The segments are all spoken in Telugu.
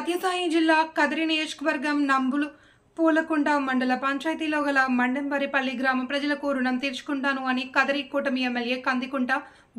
సత్యసాయి జిల్లా కదిరి నియోజకవర్గం నంబులు పూలకుంట మండల పంచాయతీలో గల మండెంవరిపల్లి గ్రామ ప్రజలకు రుణం తీర్చుకుంటాను అని కదిరి కూటమి ఎమ్మెల్యే కందికుంట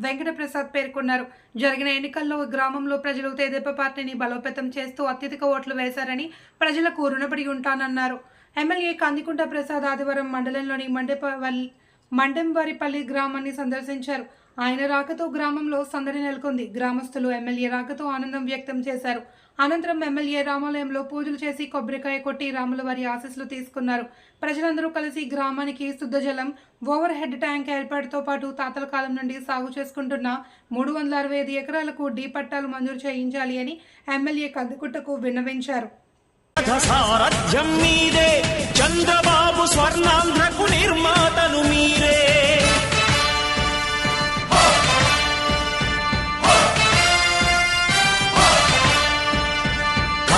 వెంకటప్రసాద్ పేర్కొన్నారు. జరిగిన ఎన్నికల్లో గ్రామంలో ప్రజలు తెదేప పార్టీని బలోపేతం చేస్తూ అత్యధిక ఓట్లు వేశారని ప్రజలకు రుణపడి ఉంటానన్నారు. ఎమ్మెల్యే కందికుంట ప్రసాద్ ఆదివారం మండలంలోని మండేపల్లి మండెంవారిపల్లి గ్రామాన్ని సందర్శించారు. ఆయన రాకతో గ్రామంలో సందడి నెలకొంది. గ్రామస్తులు ఎమ్మెల్యే రాకతో ఆనందం వ్యక్తం చేశారు. అనంతరం ఎమ్మెల్యే రామాలయంలో పూజలు చేసి కొబ్బరికాయ కొట్టి రాముల వారి ఆశీస్సులు తీసుకున్నారు. ప్రజలందరూ కలిసి గ్రామానికి శుద్ధ జలం ఓవర్ హెడ్ ట్యాంక్ ఏర్పాటుతో పాటు తాతల కాలం నుండి సాగు చేసుకుంటున్న మూడు వందల అరవై ఐదు ఎకరాలకు డీ పట్టాలు మంజూరు చేయించాలి అని ఎమ్మెల్యే కందుకుట్టకు విన్నవించారు.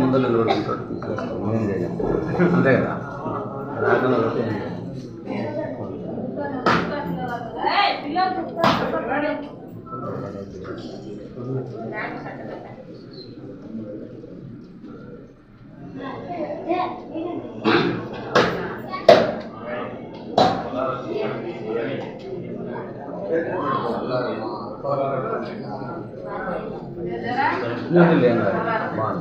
ముందర అంతే కదా? రాకుండా नहीं लेना है मान